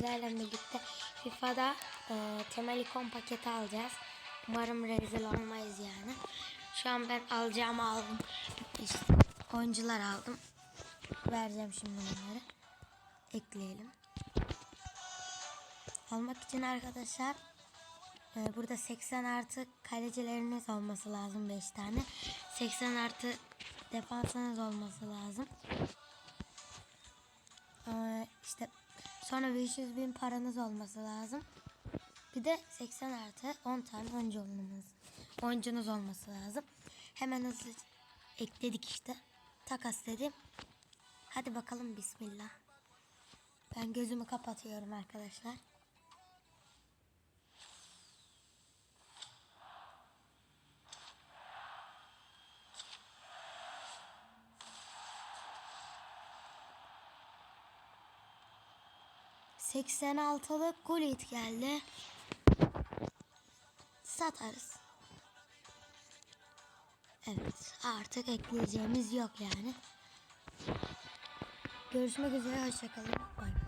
sizlerle birlikte FIFA'da e, temel ikon paketi alacağız. Umarım rezil olmayız yani. Şu an ben alacağımı aldım. İşte oyuncular aldım. Vereceğim şimdi onları. Ekleyelim. Almak için arkadaşlar e, burada 80 artı kalecileriniz olması lazım 5 tane. 80 artı defansınız olması lazım. Ee, işte sonra 500 bin paranız olması lazım. Bir de 80 artı 10 tane oyuncunuz, oyuncunuz olması lazım. Hemen hızlı ekledik işte. Takas dedim. Hadi bakalım bismillah. Ben gözümü kapatıyorum arkadaşlar. ...86'lık Gullit geldi. Satarız. Evet artık ekleyeceğimiz yok yani. Görüşmek üzere hoşçakalın. Bay.